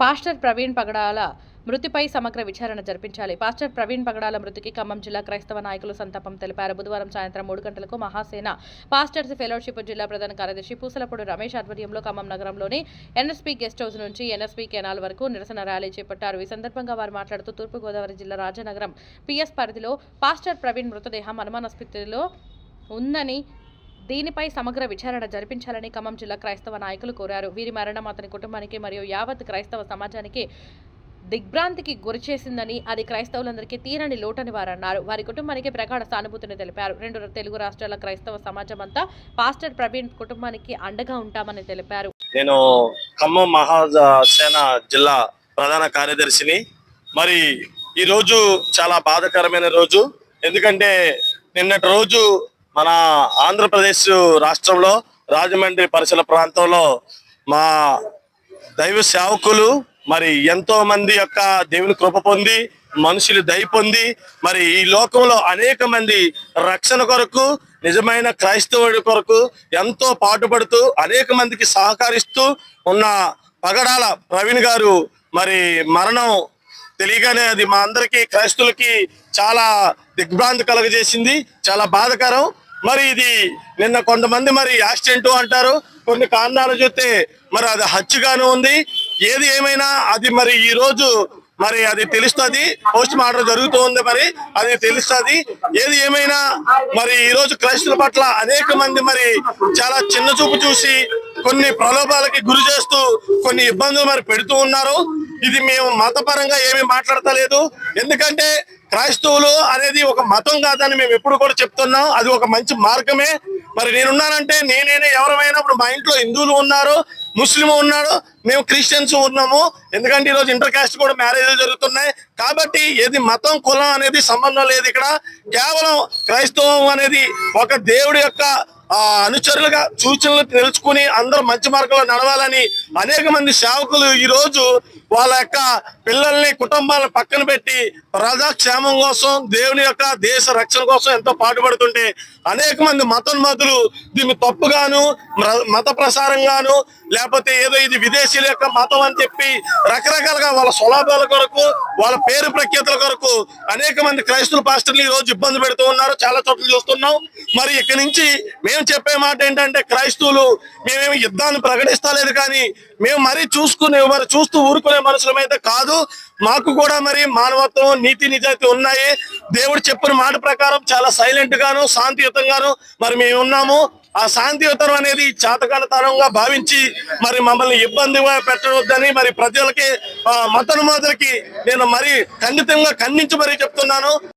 Pastor Praveen పగడాల మృతిపై సమగ్ర విచారణ జరిపించాలి. పాస్టర్ ప్రవీణ్ పగడాల మృతికి ఖమ్మం జిల్లా క్రైస్తవ నాయకులు సంతాపం తెలిపారు. బుధవారం సాయంత్రం మూడు గంటలకు మహాసేన పాస్టర్స్ ఫెలోషిప్ జిల్లా ప్రధాన కార్యదర్శి పూసలపూడి రమేష్ ఆధ్వర్యంలో ఖమ్మం నగరంలోని ఎన్ఎస్పీ గెస్ట్ హౌస్ నుంచి ఎన్ఎస్పీ కెనాల్ వరకు నిరసన ర్యాలీ చేపట్టారు. ఈ సందర్భంగా వారు మాట్లాడుతూ తూర్పుగోదావరి జిల్లా రాజనగరం పిఎస్ పరిధిలో పాస్టర్ ప్రవీణ్ మృతదేహం అనుమానాస్పతిలో ఉందని దీనిపై సమగ్ర విచారణ జరిపించాలని ఖమ్మం జిల్లా క్రైస్తవ నాయకులు కోరారు. వీరి మరణం అతని కుటుంబానికి మరియు యావత్ క్రైస్తవ సమాజానికి దిగ్భ్రాంతికి గురిచేసిందని అది క్రైస్తవులందరికీ తీరని లోటని వారు అన్నారు వారి కుటుంబానికి ప్రగాఢ సానుభూతిని తెలిపారు. రెండు తెలుగు రాష్ట్రాల క్రైస్తవ సమాజం అంతా పాస్టర్ ప్రవీణ్ కుటుంబానికి అండగా ఉంటామని తెలిపారు. నేను ఖమ్మం మహాసేన జిల్లా ప్రధాన కార్యదర్శిని. మరి ఈ రోజు చాలా బాధాకరమైన రోజు. ఎందుకంటే నిన్నటి రోజు మన ఆంధ్రప్రదేశ్ రాష్ట్రంలో రాజమండ్రి పరిసర ప్రాంతంలో మా దైవ సేవకులు మరి ఎంతో మంది యొక్క దేవుని కృప పొంది మనుషులు దయ పొంది మరి ఈ లోకంలో అనేక మంది రక్షణ కొరకు నిజమైన క్రైస్తవుడి కొరకు ఎంతో పాటుపడుతూ అనేక మందికి సహకరిస్తూ ఉన్న పగడాల ప్రవీణ్ గారు మరి మరణం తెలియగానే అది మా అందరికీ క్రైస్తులకి చాలా దిగ్భ్రాంతి కలగజేసింది. చాలా బాధకరం. మరి ఇది నిన్న కొంతమంది మరి యాక్సిడెంట్ అంటారు. కొన్ని కారణాలు చూస్తే మరి అది హచ్చుగానే ఉంది. ఏది ఏమైనా అది మరి ఈ రోజు మరి అది తెలుస్తుంది. పోస్ట్ మార్టం జరుగుతూ ఉంది మరి అది తెలుస్తుంది. ఏది ఏమైనా మరి ఈ రోజు క్రైస్తుల పట్ల అనేక మంది మరి చాలా చిన్న చూపు చూసి కొన్ని ప్రలోభాలకి గురి చేస్తూ కొన్ని ఇబ్బందులు మరి పెడుతూ ఉన్నారు. ఇది మేము మతపరంగా ఏమీ మాట్లాడతలేదు. ఎందుకంటే క్రైస్తవులు అనేది ఒక మతం కాదని మేము ఎప్పుడు కూడా చెప్తున్నాం. అది ఒక మంచి మార్గమే. మరి నేనున్నానంటే నేనేనే ఎవరమైనా ఇప్పుడు మా ఇంట్లో హిందువులు ఉన్నారు ముస్లిం ఉన్నాడు మేము క్రిస్టియన్స్ ఉన్నాము. ఎందుకంటే ఈరోజు ఇంటర్ కాస్ట్ కూడా మ్యారేజ్ జరుగుతున్నాయి. కాబట్టి ఏది మతం కులం అనేది సంబంధం లేదు ఇక్కడ. కేవలం క్రైస్తవం అనేది ఒక దేవుడి యొక్క అనుచరులుగా సూచనలు తెలుసుకుని అందరూ మంచి మార్గంలో నడవాలని అనేక మంది సేవకులు ఈ రోజు వాళ్ళ యొక్క పిల్లల్ని కుటుంబాలను పక్కన పెట్టి ప్రజాక్షేమం కోసం దేవుని యొక్క దేశ రక్షణ కోసం ఎంతో పాటుపడుతుంటే అనేక మంది మతోన్మతులు దీన్ని తప్పుగాను మత ప్రసారంగాను లేకపోతే ఏదో ఇది విదేశీయుల యొక్క మతం అని చెప్పి రకరకాలుగా వాళ్ళ స్వలాభాల కొరకు వాళ్ళ పేరు ప్రఖ్యాతుల కొరకు అనేక మంది క్రైస్తవ పాస్టర్లు ఈ రోజు ఇబ్బంది పెడుతూ ఉన్నారు. చాలా చోట్ల చూస్తున్నాం. మరి ఇక్కడి నుంచి మేము చెప్పే మాట ఏంటంటే క్రైస్తవులు మేమేమి యుద్ధాన్ని ప్రకటిస్తలేదు కానీ మేము మరీ చూసుకునే మరి చూస్తూ ఊరుకునే మనుషులమైతే కాదు. మాకు కూడా మరి మానవత్వం నీతి నిజాయితీ ఉన్నాయి. దేవుడు చెప్పిన మాట ప్రకారం చాలా సైలెంట్ గాను శాంతియుతంగాను మరి మేము ఉన్నాము. ఆ శాంతియుతం అనేది చాతకాలతనంగా భావించి మరి మమ్మల్ని ఇబ్బందిగా పెట్టవద్దని మరి ప్రజలకి మతను మతనుమాదులకి నేను మరి ఖండితంగా ఖండించి మరీ చెప్తున్నాను.